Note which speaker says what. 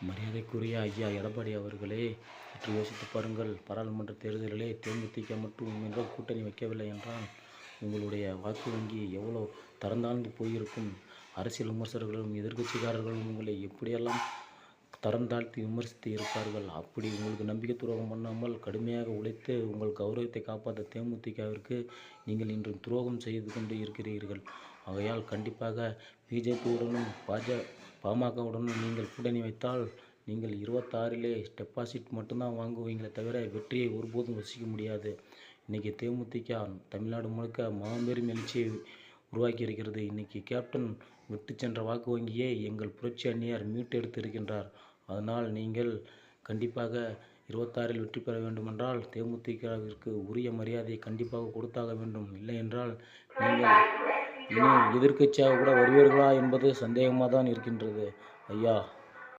Speaker 1: மரியாதைக்குரிய ஐயா எடப்பாடி அவர்களே சற்று யோசித்து பாருங்கள் பாராளுமன்ற தேர்தலிலே தேமுதிக மட்டும் உங்களிடம் கூட்டணி வைக்கவில்லை என்றால் உங்களுடைய வாக்கு வங்கி எவ்வளோ தரந்தாழ்ந்து போயிருக்கும்? அரசியல் விமர்சகர்களும் எதிர்கட்சிக்காரர்களும் உங்களை எப்படியெல்லாம் தரம் தாழ்த்தி விமர்சித்து இருப்பார்கள்? அப்படி உங்களுக்கு நம்பிக்கை துரோகம் பண்ணாமல் கடுமையாக உழைத்து உங்கள் கௌரவத்தை காப்பாற்ற தேமுதிகவிற்கு நீங்கள் இன்று துரோகம் செய்து கொண்டு இருக்கிறீர்கள். ஆகையால் கண்டிப்பாக பிஜேபியுடனும் பாஜ பாமகவுடனும் நீங்கள் கூட்டணி வைத்தால் நீங்கள் இருபத்தாறிலே டெபாசிட் மட்டும்தான் வாங்குவீங்களே தவிர வெற்றியை ஒருபோதும் வசிக்க முடியாது. இன்றைக்கி தேமுதிக தமிழ்நாடு முழுக்க மாபெரும் எழுச்சியை உருவாக்கி இருக்கிறது. இன்றைக்கி கேப்டன் விட்டு சென்ற வாக்கு வங்கியை எங்கள் புரட்சி அந்நியார் மீட்டெடுத்து இருக்கின்றார். அதனால் நீங்கள் கண்டிப்பாக இருபத்தாறில் வெற்றி பெற வேண்டுமென்றால் தேமுதிகவிற்கு உரிய மரியாதையை கண்டிப்பாக கொடுத்தாக வேண்டும். இல்லை என்றால் நீங்கள் இன்னும் எதிர்க்கட்சியாக கூட வருவீர்களா என்பது சந்தேகமாக தான் இருக்கின்றது. ஐயா.